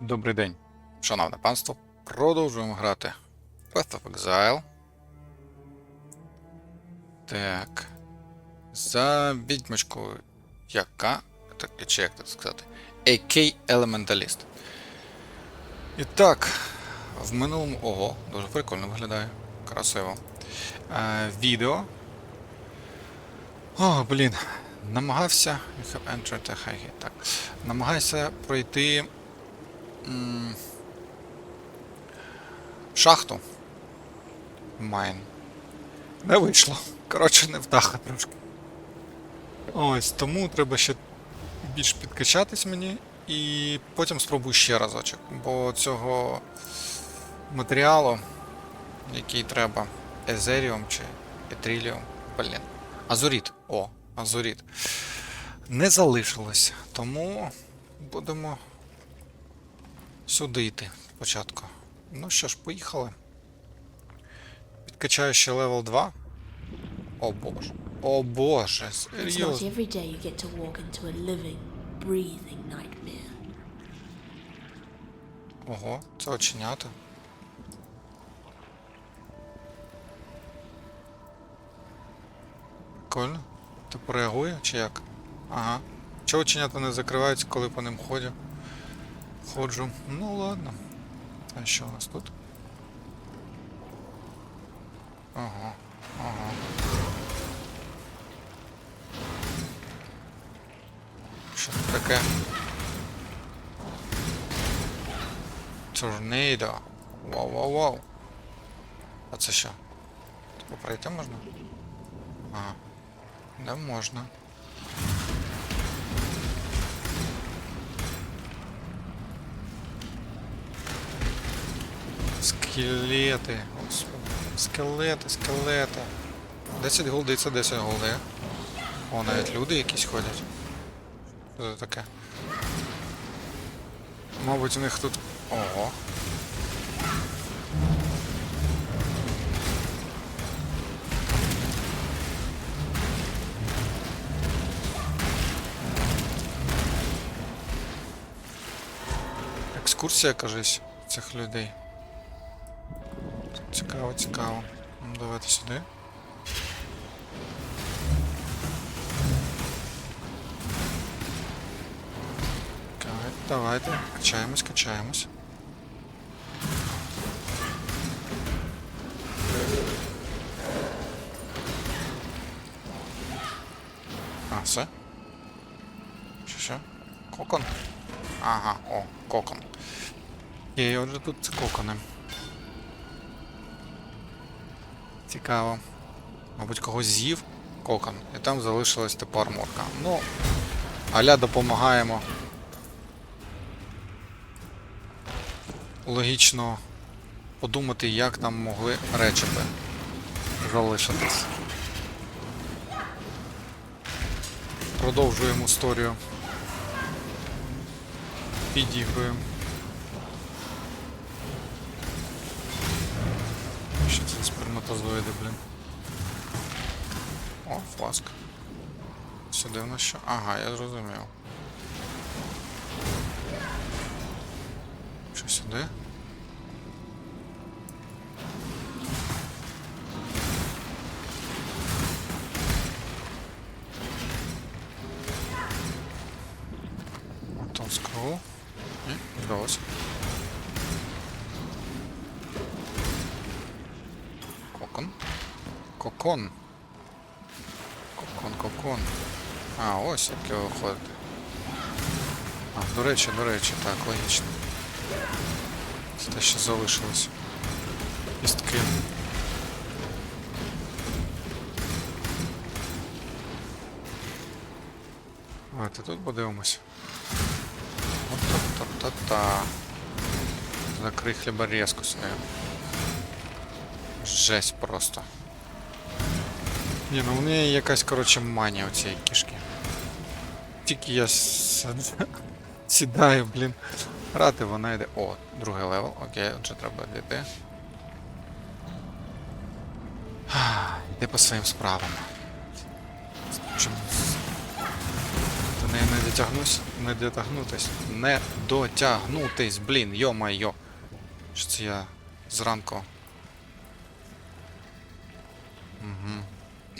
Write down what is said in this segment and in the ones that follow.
Добрий день, шановне панство. Продовжуємо грати Path of Exile. Так. За відьмочкою яка? Так, чи як це сказати? AK Elementalist. І так, в минулому. Ого, дуже прикольно виглядає. Красиво. Е, відео. О, блін. Намагався. You have entered a high Так. Намагайся пройти шахту. Майн. Не вийшло. Коротше, не вдаха трошки. Ось, тому треба ще більш підкачатись мені. І потім спробую ще разочок. Бо цього матеріалу, який треба, Езеріум чи Етріліум, блін. Азуріт. О, Азуріт. Не залишилось. Тому будемо сюди йти спочатку. Ну що ж, поїхали. Підкачаю ще левел 2. О боже. О боже, серйозно. Ого, це оченята. Прикольно. Типу реагує чи як? Ага. Чого оченята не закриваються, коли по ним ходю? Ходжу. Ну ладно. А що у нас тут? Ага, ага. Що це таке? Торнадо. Вау, вау, вау. А це що? Типу пройти можна? Ага. Не можна. Скелети. Господи. Скелети, скелети. 10 голди, це 10 голди. О, навіть люди якісь ходять. Що це таке? Мабуть, у них тут. Ого. Екскурсія, кажись, цих людей. Цікаво, цікаво. Ну, давайте сюди. Так, давайте. Качаємось, качаємось. А, все? Що, що? Кокон? Ага, о, кокон. Є, отже тут це кокони. Цікаво. Мабуть, когось з'їв кокон, і там залишилась типу арморка. Ну, аля допомагаємо. Логічно подумати, як там могли речити залишитись. Продовжуємо історію. Підігруємо. Сперматозоїди, блін? О, фласк. Все дивно що? Ага, я зрозумів. Що сюди? Кокон. Кокон, кокон. А, ось як його виходити. А, до речі, до речі, так, логічно. Це те, що залишилось. Кістки. Давайте тут подивимось. От-та-та-та-та. Закрий хліборезку свою. Жесть просто. Ні, ну в неї якась, коротше, манія у цієї кішки. Тільки я сідаю, блін. Грати вона йде. О, другий левел. Окей, отже треба дійти. Йди по своїм справам. Чому? Ти Не, не дотягнусь, не дотягнутись. Не дотягнутись, блін, йо-майо. Що це я зранку.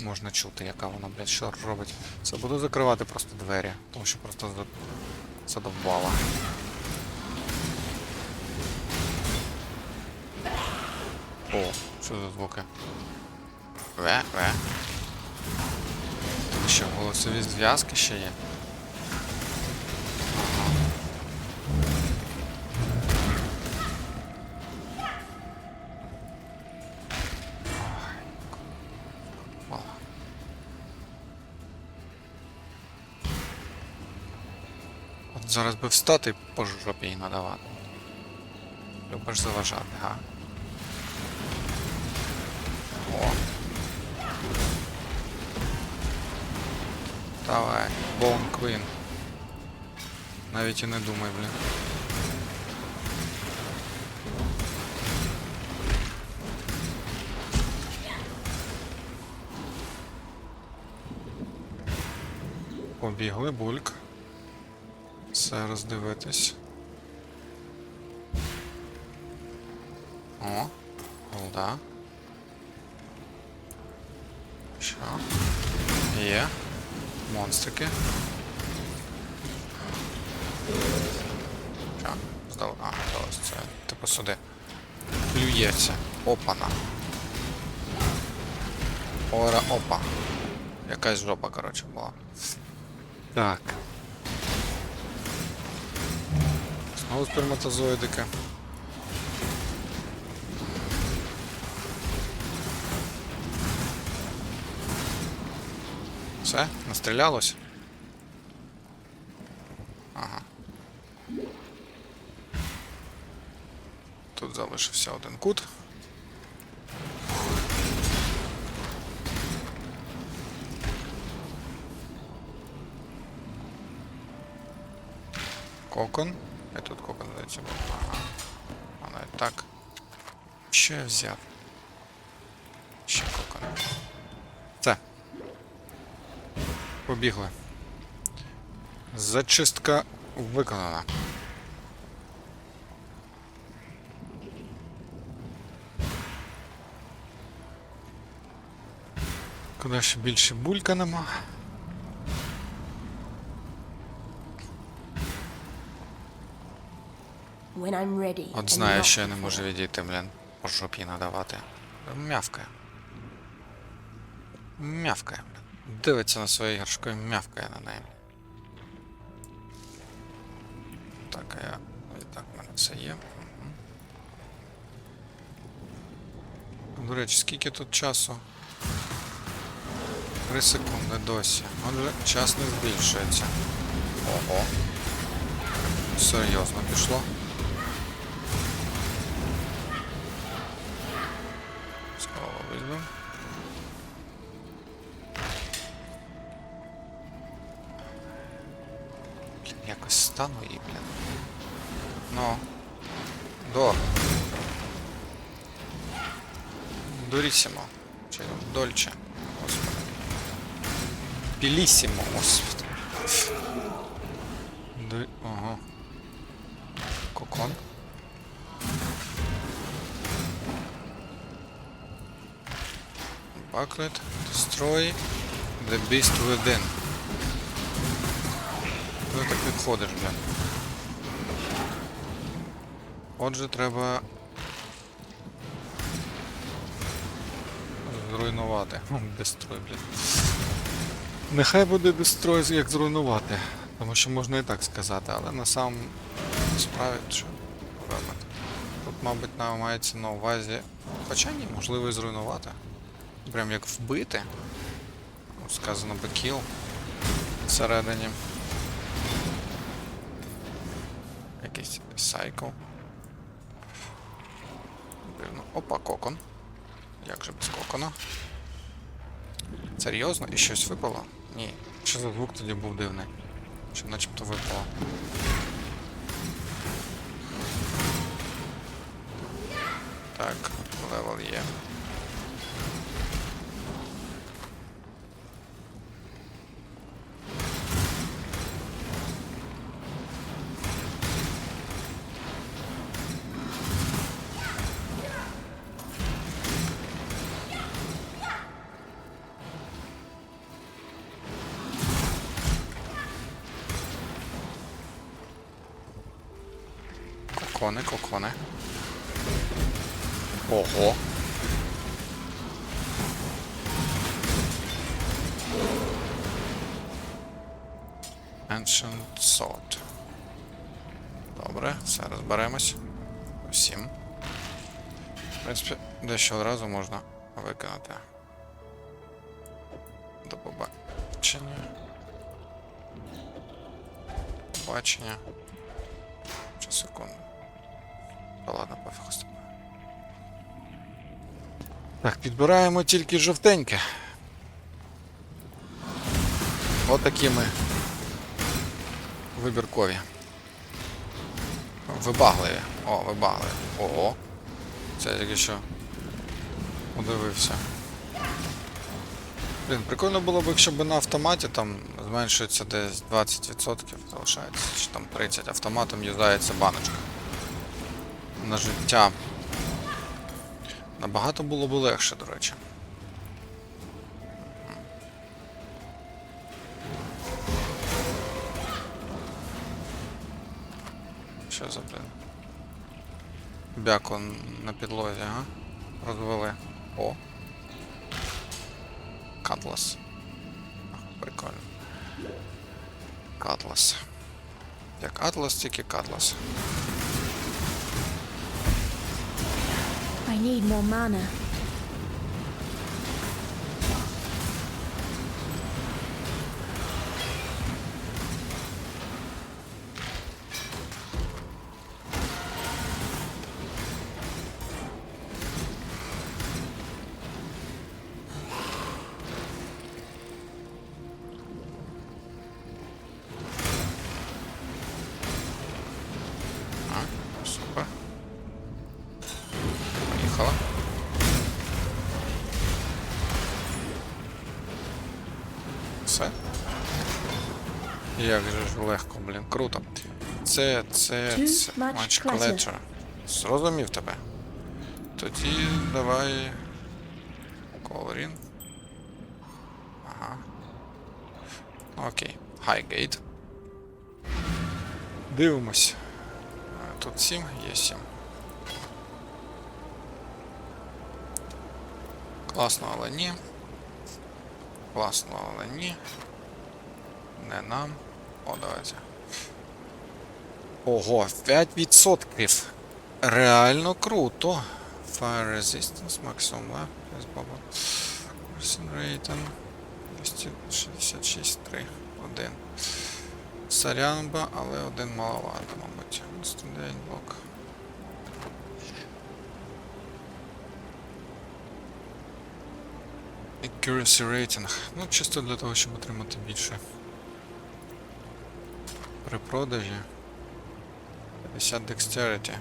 Можна чути, яка вона, блядь, що робить. Це буду закривати просто двері, тому що просто задовбала. О, що за звуки? Ве, ве. Тут що, голосові зв'язки ще є? Зараз би встати по жопі їй надавати. Любиш заважати, га? О. Давай, Боун Квін. Навіть і не думай, блін. Побігли бульк. Все роздивитись. О, голда. Що? Є. Монстрики. Що? Здав... А, здалося, це типу сюди. Плюється. Опана. Ора опа. Якась жопа, коротше, була. Так. Знову сперматозоїдики. Все, настрілялось? Ага. Тут залишився один кут. Кокон. Кокон. Ага. А навіть так. Що я взяв? Ще кокон. Це. Побігли. Зачистка виконана. Куди ще більше булька нема. When I'm ready. От знаю, що я не можу відійти, блін. По жопі надавати. Мявкає. Мявкає, блін. Дивиться на своє іграшко і мявкає на неї. Так, а я. І так, в мене все є. До речі, скільки тут часу? Три секунди досі. Отже, час не збільшується. Ого. Серйозно пішло. Дурісімо. Чи дольче. Господи. Білісімо, господи. Ду... Ага. Кокон. Bucklet. Destroy the beast within. Куди так відходиш, блін? Отже, треба зруйнувати. Дестрой, блін. Нехай буде дестрой, як зруйнувати. Тому що можна і так сказати, але на сам справі що робити. Тут, мабуть, на- мається на увазі. Хоча ні, можливо і зруйнувати. Прям як вбити. Ну, Сказано би кіл всередині. Якийсь сайкл. Опа, кокон. Як же без кокона? Серйозно? І щось випало? Ні. Що за звук тоді був дивний? Що начебто випало. Так, левел є. Кокони, кокони. Ого. Ancient Sword. Добре, все розберемось. Усім. В принципі, дещо одразу можна виконати. До побачення. Бачення. Ще секунду. Та ладно, пофіг тобою. Так, підбираємо тільки жовтеньке. Отакі ми. Вибіркові. Вибагливі. О, вибагливі. Ого. Це я тільки що удивився. Блін, прикольно було б, якщо б на автоматі там зменшується десь 20%, залишається, чи там 30%, автоматом юзається баночка. На життя. Набагато було б легше, до речі. Що за блін? Бяку на підлозі, ага. Розвели. О. Катлас. Прикольно. Катлас. Як Атлас, тільки Катлас. I need more mana. Як же ж легко, блін, круто. Це, це, це. clutter. clutter. Зрозумів тебе. Тоді давай. Колорін. Ага. Окей. Highgate. Дивимось. Тут 7, є 7. Класно, але ні. Класно, але ні. Не нам. О, давайте. Ого, 5%. Реально круто. Fire resistance, lap, yes, bubble. Person rating. 266, 3, 1. Сарянба, але один маловато, мабуть. Студень блок. Accuracy rating. Ну, чисто для того, щоб отримати більше. При продажі. 50 dexterity.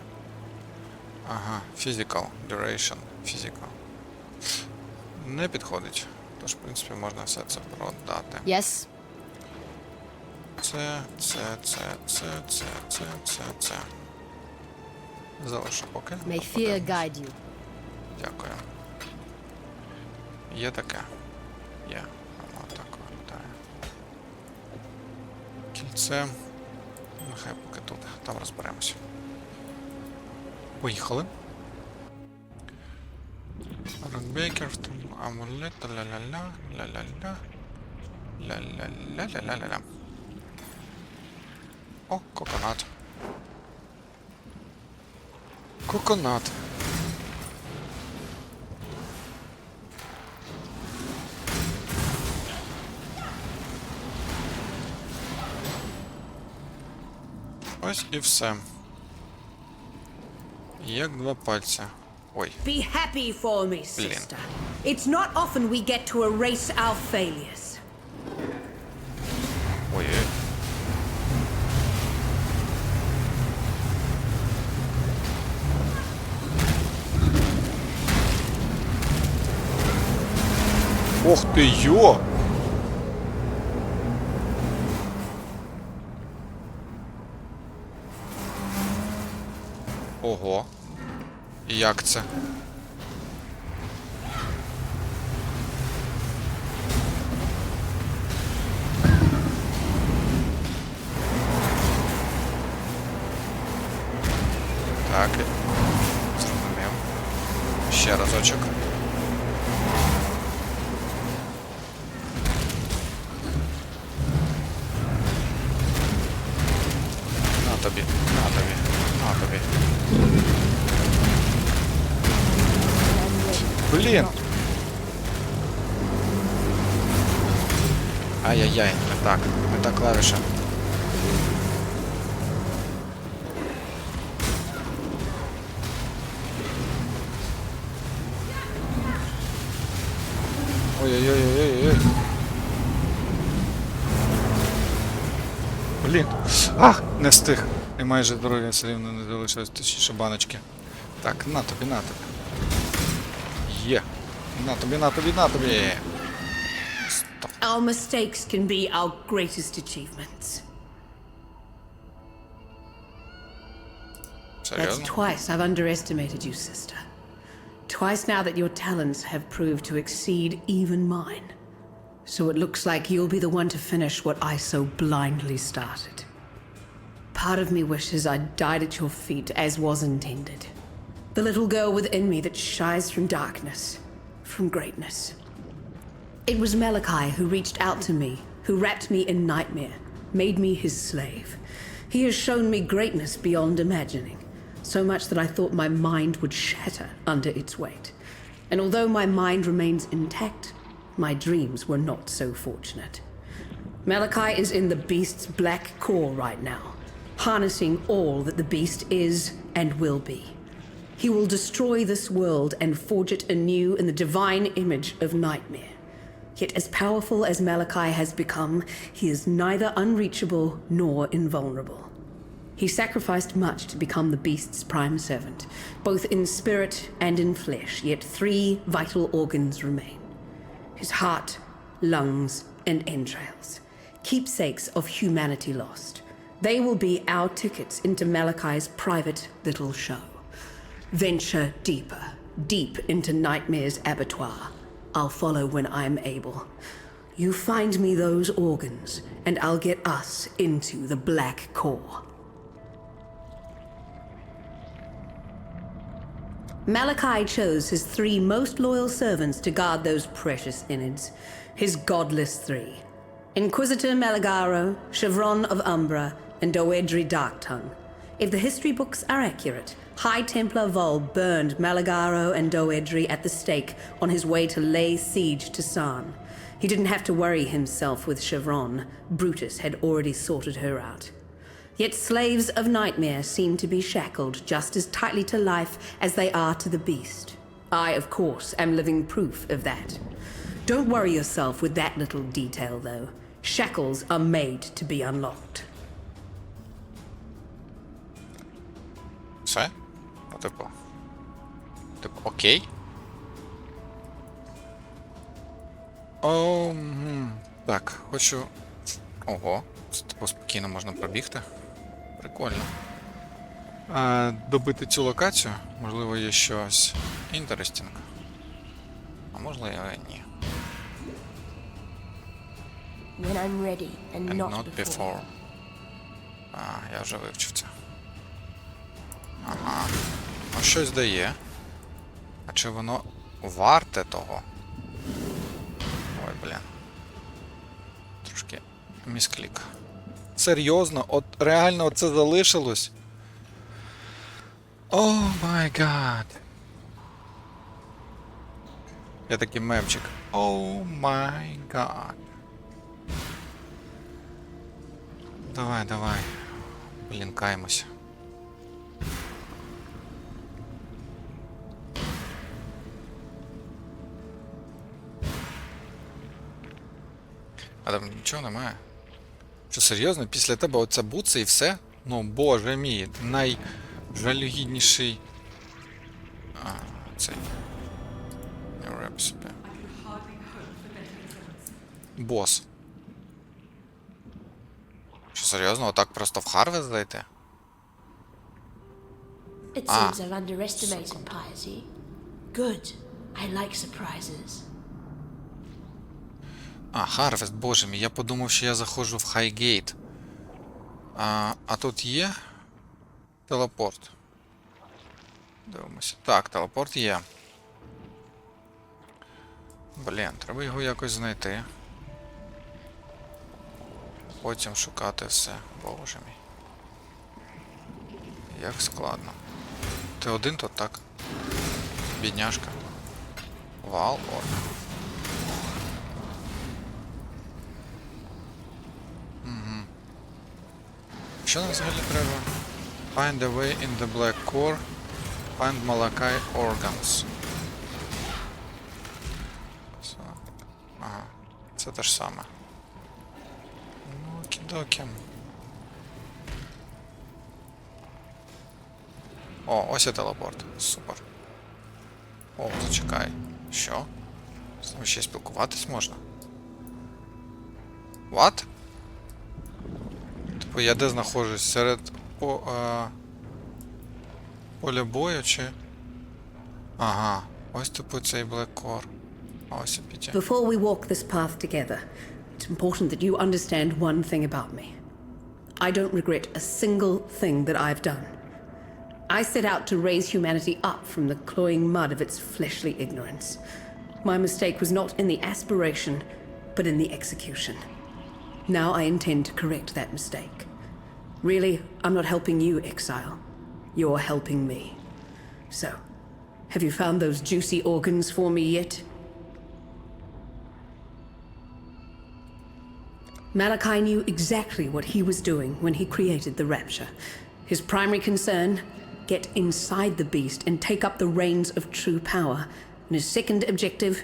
Ага, physical, duration, physical. Не підходить. Тож, в принципі, можна все це продати. Yes. Це, це, це, це, це, це, це, це. Залишу поки. May fear guide you. Дякую. Є таке. Є. Воно так виглядає. Кільце. Нехай поки тут. Там розберемося. Поїхали. Рокбейкер, амулет, ля-ля-ля, ля-ля-ля. Ля-ля-ля-ля-ля-ля-ля. О, коконат. Коконат. Ось і все. Як два пальця. Ой, Be happy for me, sister. It's not often we get to erase our failures. ой. Ох ти йо! Як це? Блін! Ай-яй-яй, не так, не та клавіша. Ой-ой-ой-ой-ой. Блін. Ах, не встиг. І майже здоров'я все рівно не залишилось точніше баночки. Так, на тобі, на тобі. Є. На тобі, на тобі, на тобі. Стоп. Our mistakes can be our greatest achievements. That's Серйозно? twice I've underestimated you, sister. Twice now that your talents have proved to exceed even mine. So it looks like you'll be the one to finish what I so blindly started. Part of me wishes I'd died at your feet as was intended. The little girl within me that shies from darkness, from greatness. It was Malachi who reached out to me, who wrapped me in nightmare, made me his slave. He has shown me greatness beyond imagining, so much that I thought my mind would shatter under its weight. And although my mind remains intact, my dreams were not so fortunate. Malachi is in the beast's black core right now, harnessing all that the beast is and will be. He will destroy this world and forge it anew in the divine image of Nightmare. Yet, as powerful as Malachi has become, he is neither unreachable nor invulnerable. He sacrificed much to become the beast's prime servant, both in spirit and in flesh, yet three vital organs remain his heart, lungs, and entrails, keepsakes of humanity lost. They will be our tickets into Malachi's private little show. Venture deeper, deep into Nightmare's abattoir. I'll follow when I'm able. You find me those organs, and I'll get us into the Black Core. Malachi chose his three most loyal servants to guard those precious innards. His godless three Inquisitor Malagaro, Chevron of Umbra, and Doedri Darktongue. If the history books are accurate, High Templar Vol burned Malagaro and Doedri at the stake on his way to lay siege to San. He didn't have to worry himself with Chevron. Brutus had already sorted her out. Yet slaves of nightmare seem to be shackled just as tightly to life as they are to the beast. I, of course, am living proof of that. Don't worry yourself with that little detail, though. Shackles are made to be unlocked. Все? Ну, типу. Типу, окей. О, так, хочу. Ого, типу спокійно можна пробігти. Прикольно. А, добити цю локацію, можливо, є щось інтерестінг. А можливо, і ні. When I'm ready and, And not, not before. before. А, я вже вивчив це. Щось дає. А чи воно варте того? Ой, блін. Трошки місклік. Серйозно, от реально це залишилось. О май гад. Я такий мемчик. О май гад. Давай, давай. Блін, А там нічого немає. Що серйозно, після тебе оця буца і все? Ну боже мій, найжалюгідніший. А, цей. New recipe. Бос. Що серйозно, отак просто в Харвест зайти? It seems I've underestimated piety. Good. I like surprises. А, Харвест, боже мій, я подумав, що я заходжу в Хайгейт. А, а тут є телепорт. Дивимося. Так, телепорт є. Блін, треба його якось знайти. Потім шукати все. Боже мій. Як складно. Ти один тут так? Бідняшка. Вал, орк. Угу. Що нам взагалі треба? Find a way in the black core. Find Malachi organs. Ага. Це те ж саме. Ну, окей-докі. О, ось і телепорт. Супер. О, зачекай. Що? З ним ще спілкуватись можна? What? Типу я де знаходжусь? Серед по, е, поля бою чи. Ага. Ось типу цей Black Core. А ось і Пітя. Before we walk this path together, it's important that you understand one thing about me. I don't regret a single thing that I've done. I set out to raise humanity up from the cloying mud of its fleshly ignorance. My mistake was not in the aspiration, but in the execution. Now I intend to correct that mistake. Really, I'm not helping you, exile. You're helping me. So, have you found those juicy organs for me yet? Malachi knew exactly what he was doing when he created the Rapture. His primary concern get inside the beast and take up the reins of true power. And his second objective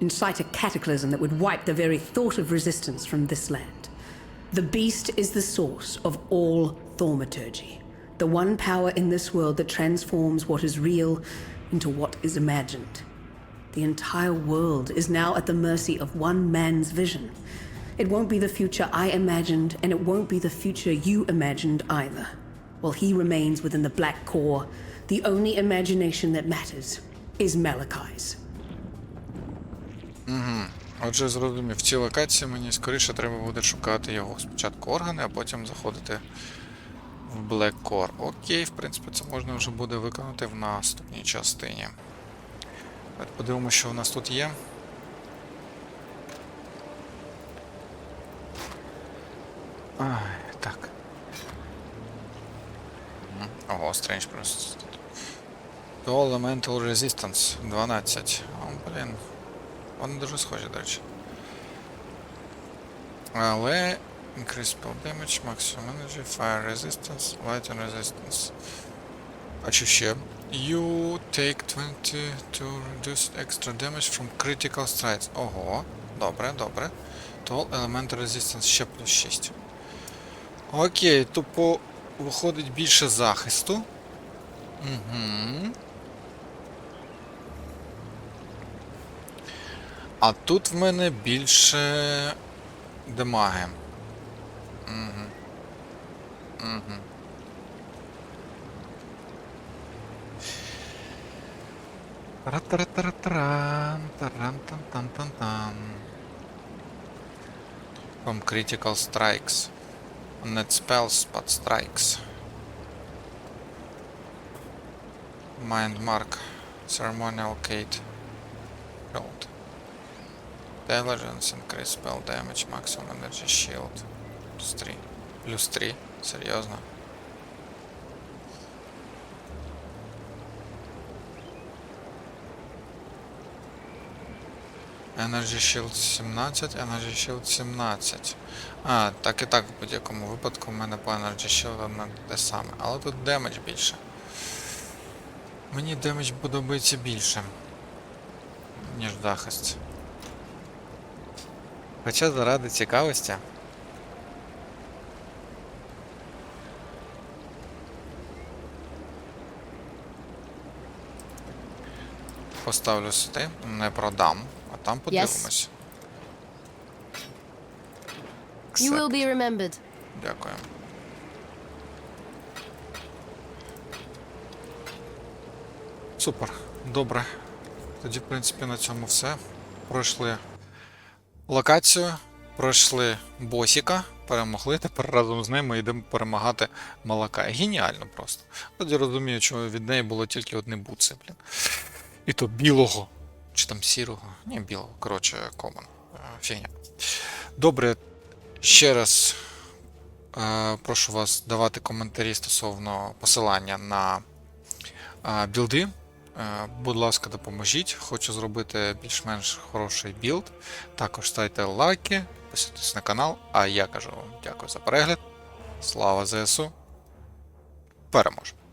incite a cataclysm that would wipe the very thought of resistance from this land. The beast is the source of all thaumaturgy, the one power in this world that transforms what is real into what is imagined. The entire world is now at the mercy of one man's vision. It won't be the future I imagined, and it won't be the future you imagined either. While he remains within the Black Core, the only imagination that matters is Malachi's. Mm-hmm. Отже, зрозумів, в цій локації мені скоріше треба буде шукати його спочатку органи, а потім заходити в Black Core. Окей, в принципі, це можна вже буде виконати в наступній частині. Давайте подивимося, що у нас тут є. Ай, так. Ого, Strange просто. To Elemental Resistance 12. О, блін. Вони дуже схожі, до речі. Але increase spell damage, maximum energy, fire resistance, lighting resistance. А що ще? You take 20 to reduce extra damage from critical strikes. Ого, добре, добре. To elemental resistance ще плюс 6. Окей, тупо виходить більше захисту. Угу. А тут в мене більше демаги. Угу. Угу. Ра-тара-тара-тарам, тарам-там-там-там-там. From critical strikes. Not spells, but strikes. Mind mark. Ceremonial Kate. Gold. Intelligence, increase spell damage, maximum energy shield. Плюс 3. Плюс 3. Серйозно. Energy Shield 17, Energy Shield 17. А, так і так в будь-якому випадку в мене по Energy Shield одне те саме. Але тут демедж більше. Мені демедж подобається більше, ніж захист. Хоча заради цікавості. Поставлю сюди, не продам, а там подивимось. You will be remembered. Дякую. Супер. Добре. Тоді, в принципі, на цьому все. Пройшли локацію, пройшли босіка. перемогли, тепер разом з ними йдемо перемагати Малакая. Геніально просто. От я розумію, що від неї було тільки одне буце, блін. І то білого. Чи там сірого? Ні, білого. Коротше, комон. Е, Фігня. Добре, ще раз е, прошу вас давати коментарі стосовно посилання на е, білди. Е, Будь ласка, допоможіть. Хочу зробити більш-менш хороший білд. Також ставте лайки, підписуйтесь на канал. А я кажу вам дякую за перегляд. Слава ЗСУ. Переможемо!